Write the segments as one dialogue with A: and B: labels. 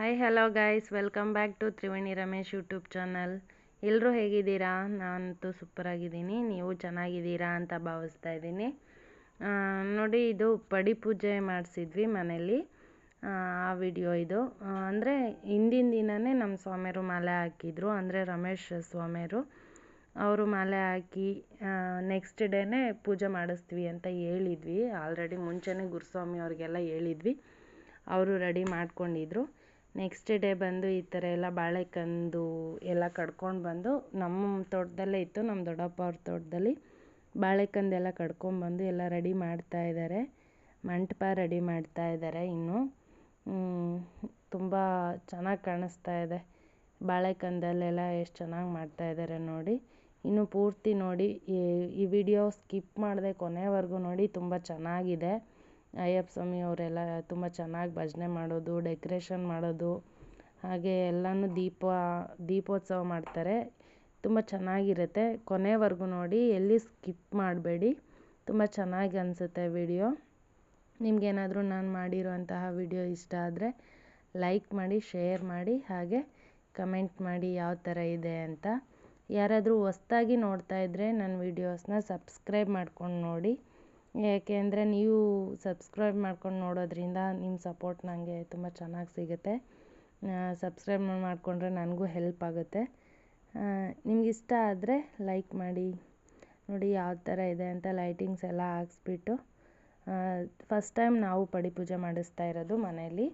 A: Hi hello guys welcome back to Triveni Ramesh YouTube channel ಎಲ್ಲರೂ ಹೇಗಿದ್ದೀರಾ? ನಾನಂತೂ ಸೂಪರಾಗಿದ್ದೀನಿ ನೀವು ಚೆನ್ನಾಗಿದ್ದೀರಾ ಅಂತ ಭಾವಿಸ್ತಾ ಇದ್ದೀನಿ. ನೋಡಿ, ಇದು ಪಡಿ ಪೂಜೆ ಮಾಡಿಸಿದ್ವಿ ಮನೇಲಿ. ಆ ಆ ವಿಡಿಯೋ ಇದು. ಅಂದರೆ ಹಿಂದಿನ ದಿನವೇ ನಮ್ಮ ಸ್ವಾಮಿಯರು ಮಾಲೆ ಹಾಕಿದ್ರು. ಅಂದರೆ ರಮೇಶ್ ಸ್ವಾಮಿಯರು ಅವರು ಮಾಲೆ ಹಾಕಿ ನೆಕ್ಸ್ಟ್ ಡೇನೇ ಪೂಜೆ ಮಾಡಿಸ್ತೀವಿ ಅಂತ ಹೇಳಿದ್ವಿ. ಆಲ್ರೆಡಿ ಮುಂಚೆನೇ ಗುರುಸ್ವಾಮಿ ಅವ್ರಿಗೆಲ್ಲ ಹೇಳಿದ್ವಿ. ಅವರು ರೆಡಿ ಮಾಡ್ಕೊಂಡಿದ್ರು. ನೆಕ್ಸ್ಟ್ ಡೇ ಬಂದು ಈ ಥರ ಎಲ್ಲ ಬಾಳೆಕಂದು ಎಲ್ಲ ಕಡ್ಕೊಂಡು ಬಂದು ನಮ್ಮ ತೋಟದಲ್ಲೇ ಇತ್ತು, ನಮ್ಮ ದೊಡ್ಡಪ್ಪ ಅವ್ರ ತೋಟದಲ್ಲಿ. ಬಾಳೆಕಂದೆಲ್ಲ ಕಡ್ಕೊಂಡ್ಬಂದು ಎಲ್ಲ ರೆಡಿ ಮಾಡ್ತಾ ಇದ್ದಾರೆ. ಮಂಟಪ ರೆಡಿ ಮಾಡ್ತಾ ಇದ್ದಾರೆ ಇನ್ನು. ತುಂಬ ಚೆನ್ನಾಗಿ ಕಾಣಿಸ್ತಾ ಇದೆ. ಬಾಳೆಕಂದಲ್ಲೆಲ್ಲ ಎಷ್ಟು ಚೆನ್ನಾಗಿ ಮಾಡ್ತಾ ಇದ್ದಾರೆ ನೋಡಿ. ಇನ್ನು ಪೂರ್ತಿ ನೋಡಿ, ಈ ಈ ವಿಡಿಯೋ ಸ್ಕಿಪ್ ಮಾಡದೆ ಕೊನೆವರೆಗೂ ನೋಡಿ, ತುಂಬ ಚೆನ್ನಾಗಿದೆ. ಅಯ್ಯಪ್ಪ ಸ್ವಾಮಿ ಅವರೆಲ್ಲ ತುಂಬ ಚೆನ್ನಾಗಿ ಭಜನೆ ಮಾಡೋದು ಡೆಕೋರೇಷನ್ ಮಾಡೋದು, ಹಾಗೆ ಎಲ್ಲನೂ ದೀಪ, ದೀಪೋತ್ಸವ ಮಾಡ್ತಾರೆ. ತುಂಬ ಚೆನ್ನಾಗಿರುತ್ತೆ. ಕೊನೆವರೆಗೂ ನೋಡಿ, ಎಲ್ಲಿ ಸ್ಕಿಪ್ ಮಾಡಬೇಡಿ. ತುಂಬ ಚೆನ್ನಾಗಿ ಅನಿಸುತ್ತೆ ವಿಡಿಯೋ ನಿಮಗೇನಾದರೂ ನಾನು ಮಾಡಿರುವಂತಹ ವಿಡಿಯೋ ಇಷ್ಟ ಆದರೆ ಲೈಕ್ ಮಾಡಿ ಶೇರ್ ಮಾಡಿ, ಹಾಗೆ ಕಮೆಂಟ್ ಮಾಡಿ ಯಾವ ಥರ ಇದೆ ಅಂತ. ಯಾರಾದರೂ ಹೊಸ್ದಾಗಿ ನೋಡ್ತಾ ಇದ್ದರೆ ನನ್ನ ವೀಡಿಯೋಸ್ನ ಸಬ್ಸ್ಕ್ರೈಬ್ ಮಾಡ್ಕೊಂಡು ನೋಡಿ. ಯಾಕೆ ಅಂದರೆ ನೀವು ಸಬ್ಸ್ಕ್ರೈಬ್ ಮಾಡ್ಕೊಂಡು ನೋಡೋದ್ರಿಂದ ನಿಮ್ಮ ಸಪೋರ್ಟ್ ನನಗೆ ತುಂಬ ಚೆನ್ನಾಗಿ ಸಿಗುತ್ತೆ. ಸಬ್ಸ್ಕ್ರೈಬ್ ಮಾಡಿಕೊಂಡ್ರೆ ನನಗೂ ಹೆಲ್ಪ್ ಆಗುತ್ತೆ. ನಿಮ್ಗೆ ಇಷ್ಟ ಆದರೆ ಲೈಕ್ ಮಾಡಿ. ನೋಡಿ ಯಾವ ಥರ ಇದೆ ಅಂತ ಲೈಟಿಂಗ್ಸ್ ಎಲ್ಲ ಹಾಕ್ಸ್ಬಿಟ್ಟು ಫಸ್ಟ್ ಟೈಮ್ ನಾವು ಪಡಿ ಪೂಜೆ ಮಾಡಿಸ್ತಾ ಇರೋದು ಮನೆಯಲ್ಲಿ.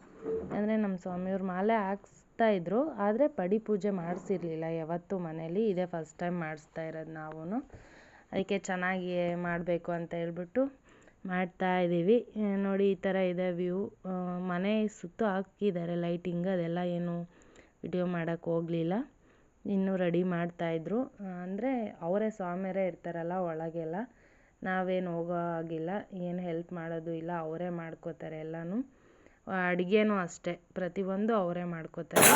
A: ಅಂದರೆ ನಮ್ಮ ಸ್ವಾಮಿಯವ್ರು ಮಾಲೆ ಹಾಕ್ಸ್ತಾ ಇದ್ದರು ಆದರೆ ಪಡಿ ಪೂಜೆ ಮಾಡಿಸಿರ್ಲಿಲ್ಲ. ಯಾವತ್ತೂ ಮನೇಲಿ ಇದೇ ಫಸ್ಟ್ ಟೈಮ್ ಮಾಡಿಸ್ತಾ ಇರೋದು ನಾವು ಅದಕ್ಕೆ ಚೆನ್ನಾಗಿ ಮಾಡಬೇಕು ಅಂತ ಹೇಳ್ಬಿಟ್ಟು ಮಾಡ್ತಾ ಇದ್ದೀವಿ. ನೋಡಿ, ಈ ಥರ ಇದೆ ವ್ಯೂ. ಮನೆ ಸುತ್ತ ಹಾಕಿದ್ದಾರೆ ಲೈಟಿಂಗ್ ಅದೆಲ್ಲ ಏನು ವಿಡಿಯೋ ಮಾಡೋಕ್ಕೆ ಹೋಗಲಿಲ್ಲ. ಇನ್ನೂ ರೆಡಿ ಮಾಡ್ತಾಯಿದ್ರು ಅಂದರೆ ಅವರೇ ಸ್ವಾಮಿಯರೇ ಇರ್ತಾರಲ್ಲ ಒಳಗೆಲ್ಲ. ನಾವೇನು ಹೋಗೋ ಹಾಗಿಲ್ಲ. ಏನು ಹೆಲ್ಪ್ ಮಾಡೋದು ಇಲ್ಲ. ಅವರೇ ಮಾಡ್ಕೋತಾರೆ ಎಲ್ಲನೂ. ಅಡುಗೆನೂ ಅಷ್ಟೇ. ಪ್ರತಿಯೊಂದು ಅವರೇ ಮಾಡ್ಕೋತಾರೆ.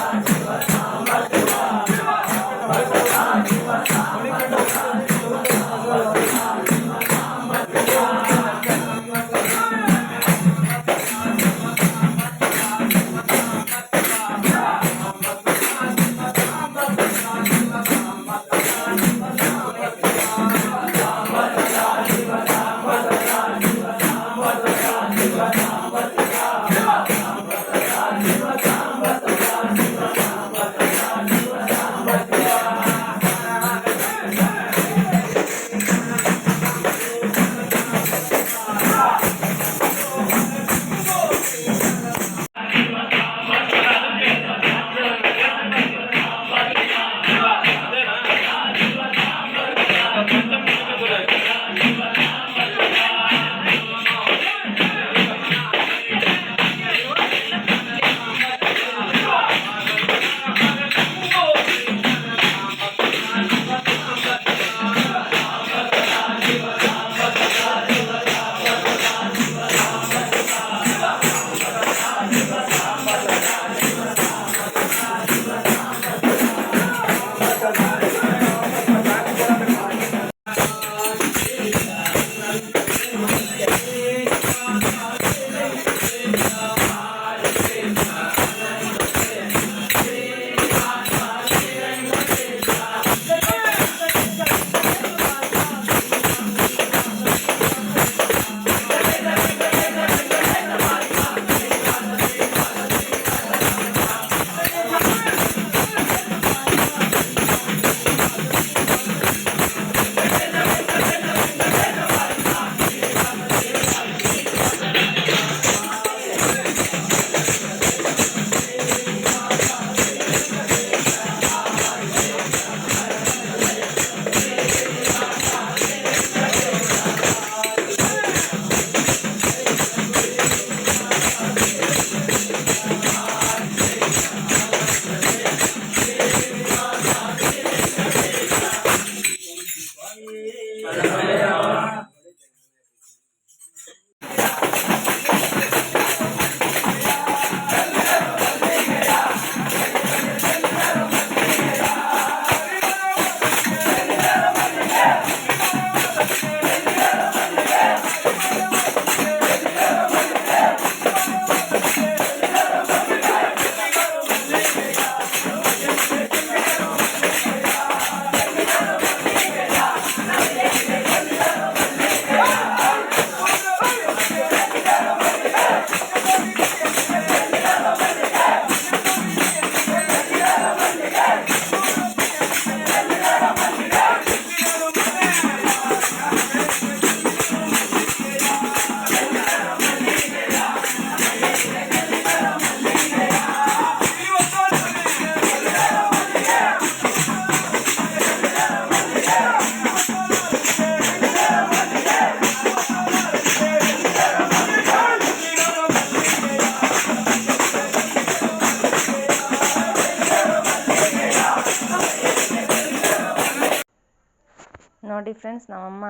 A: ಫ್ರೆಂಡ್ಸ್ ನಮ್ಮಮ್ಮ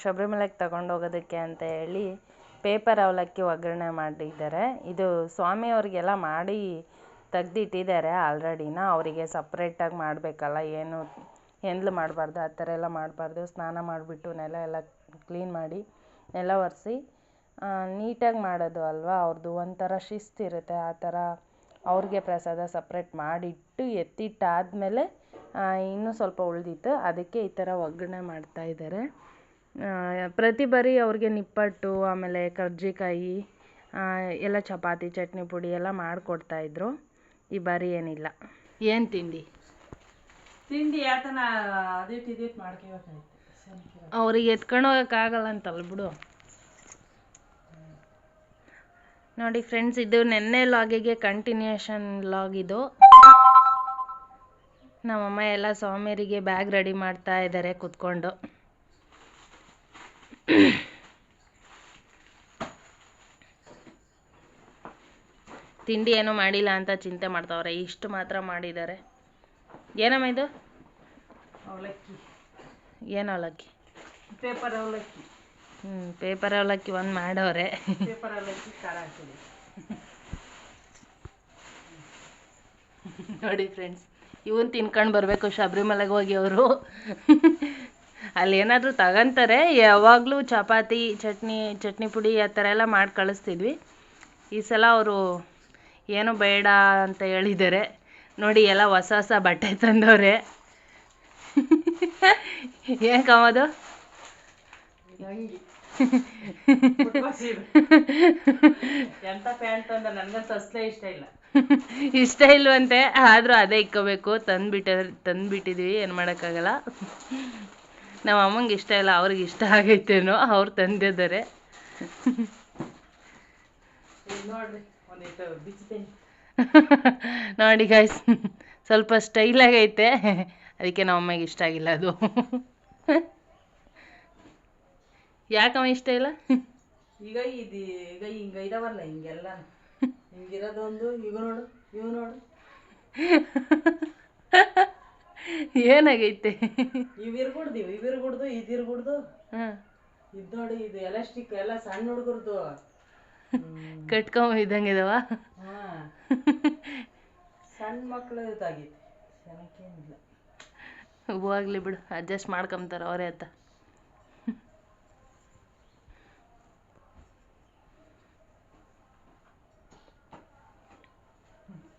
A: ಶಬರಿಮಲೆಗೆ ತಗೊಂಡೋಗೋದಕ್ಕೆ ಅಂತ ಹೇಳಿ ಪೇಪರ್ ಅವಲಕ್ಕಿ ಒಗ್ಗರಣೆ ಮಾಡಿದ್ದಾರೆ. ಇದು ಸ್ವಾಮಿ ಸ್ವಾಮಿಯವ್ರಿಗೆಲ್ಲ ಮಾಡಿ ತೆಗ್ದಿಟ್ಟಿದ್ದಾರೆ ಆಲ್ರೆಡಿನ. ಅವರಿಗೆ ಸಪ್ರೇಟಾಗಿ ಮಾಡಬೇಕಲ್ಲ, ಏನು ಎಂದ್ಲು ಮಾಡಬಾರ್ದು, ಆ ಥರ ಎಲ್ಲ ಮಾಡಬಾರ್ದು. ಸ್ನಾನ ಮಾಡಿಬಿಟ್ಟು ನೆಲ ಎಲ್ಲ ಕ್ಲೀನ್ ಮಾಡಿ ನೆಲ ಒರೆಸಿ ನೀಟಾಗಿ ಮಾಡೋದು ಅಲ್ವಾ? ಅವ್ರದ್ದು ಒಂಥರ ಶಿಸ್ತಿರುತ್ತೆ. ಆ ಥರ ಅವ್ರಿಗೆ ಪ್ರಸಾದ ಸಪ್ರೇಟ್ ಮಾಡಿಟ್ಟು ಎತ್ತಿಟ್ಟಾದಮೇಲೆ ಇನ್ನೂ ಸ್ವಲ್ಪ ಉಳಿದಿತ್ತು. ಅದಕ್ಕೆ ಈ ಥರ ಒಗ್ಗರಣೆ ಮಾಡ್ತಾ ಇದ್ದಾರೆ. ಪ್ರತಿ ಬಾರಿ ಅವ್ರಿಗೆ ನಿಪ್ಪಟ್ಟು ಆಮೇಲೆ ಕರ್ಜಿಕಾಯಿ ಎಲ್ಲ ಚಪಾತಿ ಚಟ್ನಿ ಪುಡಿ ಎಲ್ಲ ಮಾಡಿಕೊಡ್ತಾಯಿದ್ರು ಈ ಬಾರಿ ಏನಿಲ್ಲ. ಏನು ತಿಂಡಿ?
B: ತಿಂಡಿ ಯಾತನ ಅದಿಟ್ಟು ಇದಿಟ್ಟು ಮಾಡ್ಕೋಬೇಕಾಯ್ತು
A: ಅವ್ರಿಗೆ ಎತ್ಕೊಂಡು ಹೋಗೋಕ್ಕಾಗಲ್ಲ ಅಂತಲ್ಲ ಬಿಡು. ನೋಡಿ ಫ್ರೆಂಡ್ಸ್ ಇದು ನೆನ್ನೆ ಲಾಗಿಗೆ ಕಂಟಿನ್ಯೂಷನ್ ಲಾಗ್ ಇದು. ನಮ್ಮಮ್ಮ ಎಲ್ಲ ಸ್ವಾಮಿಯರಿಗೆ ಬ್ಯಾಗ್ ರೆಡಿ ಮಾಡ್ತಾ ಇದ್ದಾರೆ ಕುತ್ಕೊಂಡು. ತಿಂಡಿ ಏನೂ ಮಾಡಿಲ್ಲ ಅಂತ ಚಿಂತೆ ಮಾಡ್ತಾವ್ರೆ ಇಷ್ಟು ಮಾತ್ರ ಮಾಡಿದ್ದಾರೆ. ಏನಮ್ಮ ಇದು?
B: ಅವಲಕ್ಕಿ.
A: ಏನು ಅವಲಕ್ಕಿ?
B: ಪೇಪರ್ ಅವಲಕ್ಕಿ.
A: ಹ್ಞೂ ಪೇಪರ್ ಅವಲಕ್ಕಿ ಒಂದು ಮಾಡೋರೆ.
B: ಪೇಪರ್ ಅವಲಕ್ಕಿ ಖಾರ ಹಾಕಿದೆ
A: ನೋಡಿ ಫ್ರೆಂಡ್ಸ್ ಇವನ್ ತಿನ್ಕೊಂಡು ಬರಬೇಕು, ಶಬರಿಮಲೆಗೆ ಹೋಗಿ ಅವರು. ಅಲ್ಲಿ ಏನಾದರೂ ತಗೊಂತಾರೆ. ಯಾವಾಗಲೂ ಚಪಾತಿ, ಚಟ್ನಿ ಚಟ್ನಿ ಪುಡಿ ಆ ಥರ ಎಲ್ಲ ಮಾಡಿ ಕಳಿಸ್ತಿದ್ವಿ. ಈ ಸಲ ಅವರು ಏನು ಬೇಡ ಅಂತ ಹೇಳಿದ್ದಾರೆ. ನೋಡಿ, ಎಲ್ಲ ಹೊಸ ಹೊಸ ಬಟ್ಟೆ ತಂದವ್ರೆ. ಏನ್
B: ಕಮದು? ಎಂತ ಪ್ಯಾಂಟ್ ಅಂದ ನನ್ಗಂತೂ ಅಸಲೇ ಇಷ್ಟ ಇಲ್ಲ.
A: ಇಷ್ಟ ಇಲ್ವಂತೆ ಆದರೂ ಅದೇ ಇಕ್ಕೋಬೇಕು. ತಂದ್ಬಿಟ್ಟ ತಂದ್ಬಿಟ್ಟಿದ್ವಿ ಏನು ಮಾಡೋಕ್ಕಾಗಲ್ಲ. ನಮ್ಮ ಅಮ್ಮಂಗೆ ಇಷ್ಟ ಇಲ್ಲ ಅವ್ರಿಗೆ ಇಷ್ಟ ಆಗೈತೇನೋ ಅವ್ರು ತಂದಿದ್ದಾರೆ. ನೋಡಿ ಗಾಯ್ಸ್ ಸ್ವಲ್ಪ ಸ್ಟೈಲಾಗೈತೆ ಅದಕ್ಕೆ ನಮ್ಮ ಅಮ್ಮಗೆ ಇಷ್ಟ ಆಗಿಲ್ಲ ಅದು. ಯಾಕಮ್ಮ ಇಷ್ಟ ಇಲ್ಲ?
B: ಈಗ ಇದು ಈಗ ಹಿಂಗ ಇದಾವಲ್ಲ ಹಿಂಗೆಲ್ಲ. ಹಿಂಗಿರೋದೊಂದು ಈಗ ನೋಡು ಇವು ನೋಡು.
A: ಏನಾಗೈತೆ?
B: ಇವ್ ಇರ್ಗುಡ್ದು ಇವ್ ಇರ್ಗುಡ್ದು ಇದ್ ಇರ್ಗುಡ್ದು
A: ಹಾಂ.
B: ಇದ್ ನೋಡಿ ಇದು ಎಲಾಸ್ಟಿಕ್ ಎಲ್ಲ ಸಣ್ಣ ಹುಡುಗರ್ದು.
A: ಕಟ್ಕೊಂಬ ಇದ್ದಂಗೆ ಇದಾವ
B: ಸಣ್ಣ ಮಕ್ಳು ಇದಾಗಿತ್ತು ಜನಕ್ಕೇನಿಲ್ಲ
A: ಹೋಗ್ಲಿ ಬಿಡು ಅಡ್ಜಸ್ಟ್ ಮಾಡ್ಕೊಂತಾರೆ ಅವರೇ ಅಂತ.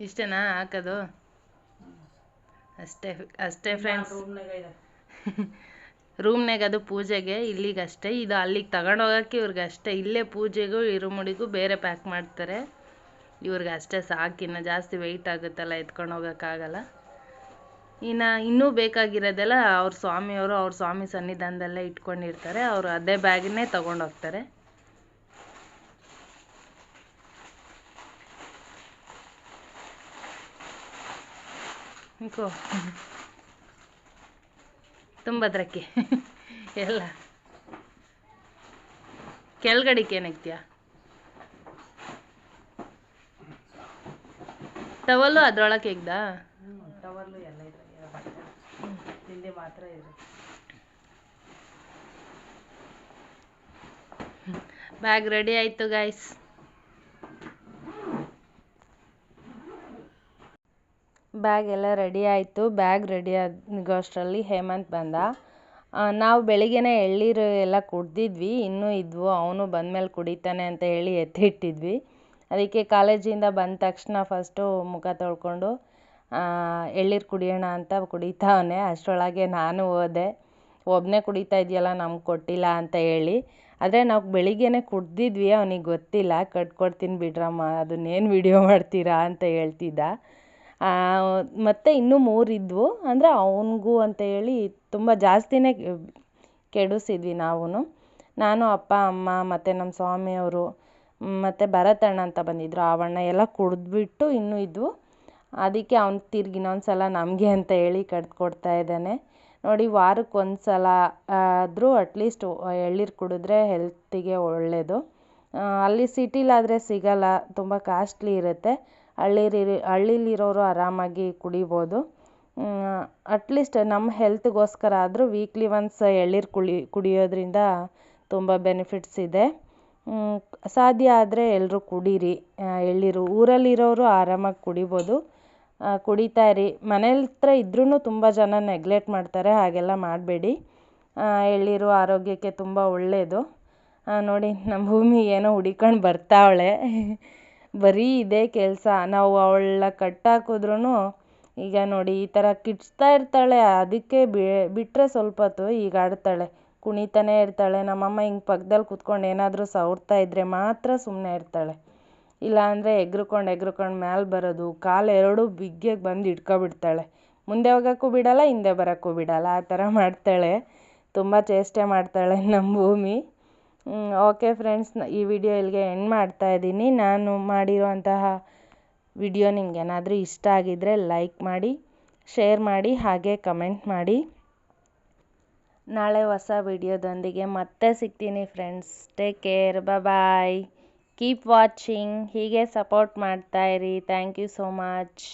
A: ಇಷ್ಟೇನಾ? ಹಾಕೋದು. ಅಷ್ಟೇ ಅಷ್ಟೇ ಫ್ರೆಂಡ್ಸ್
B: ರೂಮ್ನಾಗ
A: ಅದು ಪೂಜೆಗೆ ಇಲ್ಲಿಗೆ ಅಷ್ಟೇ ಇದು ಅಲ್ಲಿಗೆ ತಗೊಂಡೋಗಕ್ಕೆ ಇವ್ರಿಗೆ ಅಷ್ಟೇ ಇಲ್ಲೇ ಪೂಜೆಗೂ ಇರುಮುಡಿಗೂ ಬೇರೆ ಪ್ಯಾಕ್ ಮಾಡ್ತಾರೆ. ಇವ್ರಿಗೆ ಅಷ್ಟೇ ಸಾಕಿನ್ನು ಜಾಸ್ತಿ ವೆಯ್ಟ್ ಆಗುತ್ತಲ್ಲ ಎತ್ಕೊಂಡು ಹೋಗೋಕ್ಕಾಗಲ್ಲ. ಇನ್ನು ಇನ್ನೂ ಬೇಕಾಗಿರೋದೆಲ್ಲ ಅವ್ರ ಸ್ವಾಮಿಯವರು ಅವ್ರ ಸ್ವಾಮಿ ಸನ್ನಿಧಾನದಲ್ಲೇ ಇಟ್ಕೊಂಡಿರ್ತಾರೆ. ಅವರು ಅದೇ ಬ್ಯಾಗನ್ನೇ ತಗೊಂಡೋಗ್ತಾರೆ. ಇಂಕೋ ತುಂಬದ್ರಕ್ಕೆ. ಎಲ್ಲ. ಕೆಳಗಡಿಕೆ ಏನಾಗ್ತೀಯ ಟವಲ್ಲು ಅದ್ರೊಳಗೆ ಇಗ್ದಾ
B: ಟವಲ್ಲು ಎಲ್ಲ ತಿಂಡಿ ಮಾತ್ರ ಇದೆ
A: ಬ್ಯಾಗ್ ರೆಡಿ ಆಯಿತು ಗಾಯ್ಸ್ ಬ್ಯಾಗ್ ಎಲ್ಲ ರೆಡಿ ಆಯಿತು. ಬ್ಯಾಗ್ ರೆಡಿ ಆಗೋಷ್ಟರಲ್ಲಿ ಹೇಮಂತ್ ಬಂದ. ನಾವು ಬೆಳಿಗ್ಗೆನೇ ಎಳ್ನೀರು ಎಲ್ಲ ಕುಡ್ದಿದ್ವಿ. ಇನ್ನೂ ಇದ್ವು. ಅವನು ಬಂದಮೇಲೆ ಕುಡಿತಾನೆ ಅಂತ ಹೇಳಿ ಎತ್ತಿಟ್ಟಿದ್ವಿ. ಅದಕ್ಕೆ ಕಾಲೇಜಿಂದ ಬಂದ ತಕ್ಷಣ ಫಸ್ಟು ಮುಖ ತೊಳ್ಕೊಂಡು ಎಳ್ನೀರು ಕುಡಿಯೋಣ ಅಂತ ಕುಡಿತಾವನೆ. ಅಷ್ಟರೊಳಗೆ ನಾನು ಹೋದೆ. ಒಬ್ಬನೇ ಕುಡಿತಾ ಇದೆಯಲ್ಲ, ನಮ್ಗೆ ಕೊಟ್ಟಿಲ್ಲ ಅಂತ ಹೇಳಿ. ಆದರೆ ನಾವು ಬೆಳಿಗ್ಗೆನೇ ಕುಡ್ದಿದ್ವಿ. ಅವನಿಗೆ ಗೊತ್ತಿಲ್ಲ. ಕಟ್ಕೊಡ್ತೀನಿ ಬಿಡ್ರಮ್ಮ. ಅದನ್ನೇನು ವಿಡಿಯೋ ಮಾಡ್ತೀರಾ ಅಂತ ಹೇಳ್ತಿದ್ದ. ಮತ್ತು ಇನ್ನೂ ಮೂರು ಇದ್ವು ಅಂದರೆ ಅವನಿಗೂ ಅಂತ ಹೇಳಿ ತುಂಬ ಜಾಸ್ತಿನೇ ಕೆಡಿಸಿದ್ವಿ ನಾವೂ ನಾನು, ಅಪ್ಪ, ಅಮ್ಮ, ಮತ್ತು ನಮ್ಮ ಸ್ವಾಮಿಯವರು ಮತ್ತು ಭರತಣ್ಣ ಅಂತ ಬಂದಿದ್ದರು ಆವಣ್ಣ ಎಲ್ಲ ಕುಡಿದ್ಬಿಟ್ಟು ಇನ್ನೂ ಇದ್ವು. ಅದಕ್ಕೆ ಅವ್ನು ತಿರ್ಗಿ ಇನ್ನೊಂದು ಸಲ ನಮಗೆ ಅಂತ ಹೇಳಿ ಕಡ್ದು ಕೊಡ್ತಾ ಇದ್ದಾನೆ. ನೋಡಿ ವಾರಕ್ಕೆ ಒಂದು ಸಲ ಆದರೂ ಅಟ್ಲೀಸ್ಟ್ ಎಳ್ನೀರು ಕುಡಿದ್ರೆ ಹೆಲ್ತಿಗೆ ಒಳ್ಳೆಯದು ಅಲ್ಲಿ ಸಿಟಿಲಾದರೆ ಸಿಗಲ್ಲ, ತುಂಬ ಕಾಸ್ಟ್ಲಿ ಇರುತ್ತೆ. ಹಳ್ಳಿಲಿ ಹಳ್ಳಿಲಿರೋರು ಆರಾಮಾಗಿ ಕುಡಿಬೋದು. ಅಟ್ಲೀಸ್ಟ್ ನಮ್ಮ ಹೆಲ್ತ್ಗೋಸ್ಕರ ಆದರೂ ವೀಕ್ಲಿ ಒನ್ಸ್ ಎಳ್ನೀರು ಕುಳಿ, ಕುಡಿಯೋದ್ರಿಂದ ತುಂಬ ಬೆನಿಫಿಟ್ಸ್ ಇದೆ. ಸಾಧ್ಯ ಆದರೆ ಎಲ್ಲರೂ ಕುಡೀರಿ. ಎಳನೀರು, ಊರಲ್ಲಿರೋರು ಆರಾಮಾಗಿ ಕುಡಿಬೋದು. ಕುಡಿತಾ ಇರಿ. ಮನೇಲಿ ಹತ್ರ ಇದ್ರೂ ತುಂಬ ಜನ ನೆಗ್ಲೆಕ್ಟ್ ಮಾಡ್ತಾರೆ, ಹಾಗೆಲ್ಲ ಮಾಡಬೇಡಿ. ಎಳ್ನೀರು ಆರೋಗ್ಯಕ್ಕೆ ತುಂಬ ಒಳ್ಳೆಯದು ನೋಡಿ ನಮ್ಮ ಭೂಮಿ ಏನೋ ಹುಡಿಕೊಂಡು ಬರ್ತಾವಳೆ. ಬರೀ ಇದೇ ಕೆಲಸ. ನಾವು ಅವಳ ಕಟ್ಟಾಕಿದ್ರೂ ಈಗ ನೋಡಿ ಈ ಥರ ಕಿಚ್ತಾ ಇರ್ತಾಳೆ. ಅದಕ್ಕೆ ಬಿಟ್ಟರೆ ಸ್ವಲ್ಪ ಹೊತ್ತು ಈಗ ಆಡ್ತಾಳೆ. ಕುಣಿತಾನೆ ಇರ್ತಾಳೆ. ನಮ್ಮಮ್ಮ ಹಿಂಗೆ ಪಕ್ಕದಲ್ಲಿ ಕೂತ್ಕೊಂಡು ಏನಾದರೂ ಸವರ್ತಾ ಇದ್ದರೆ ಮಾತ್ರ ಸುಮ್ಮನೆ ಇರ್ತಾಳೆ. ಇಲ್ಲಾಂದರೆ ಎಗ್ರುಕೊಂಡು ಎಗ್ರುಕೊಂಡು ಮ್ಯಾಲೆ ಬರೋದು. ಕಾಲು ಎರಡು ಬಿಗ್ಗೆಗೆ ಬಂದು ಇಟ್ಕೊಬಿಡ್ತಾಳೆ. ಮುಂದೆ ಹೋಗೋಕ್ಕೂ ಬಿಡಲ್ಲ, ಹಿಂದೆ ಬರೋಕ್ಕೂ ಬಿಡಲ್ಲ. ಆ ಥರ ಮಾಡ್ತಾಳೆ. ತುಂಬ ಚೇಷ್ಟೆ ಮಾಡ್ತಾಳೆ ನಮ್ಮ ಭೂಮಿ. ಓಕೆ ಫ್ರೆಂಡ್ಸ್ ಈ ವಿಡಿಯೋ ಇಲ್ಲಿಗೆ ಎಂಡ್ ಮಾಡ್ತಾ ಇದ್ದೀನಿ. ನಾನು ಮಾಡಿರುವಂತಹ ವಿಡಿಯೋ ನಿಮ್ಗೆ ಏನಾದರೂ ಇಷ್ಟ ಆಗಿದ್ದರೆ ಲೈಕ್ ಮಾಡಿ ಶೇರ್ ಮಾಡಿ, ಹಾಗೆ ಕಮೆಂಟ್ ಮಾಡಿ. ನಾಳೆ ಹೊಸ ವಿಡಿಯೋದೊಂದಿಗೆ ಮತ್ತೆ ಸಿಗ್ತೀನಿ friends take care bye keep watching ಹೀಗೆ ಸಪೋರ್ಟ್ ಮಾಡ್ತಾ ಇರಿ. Thank you so much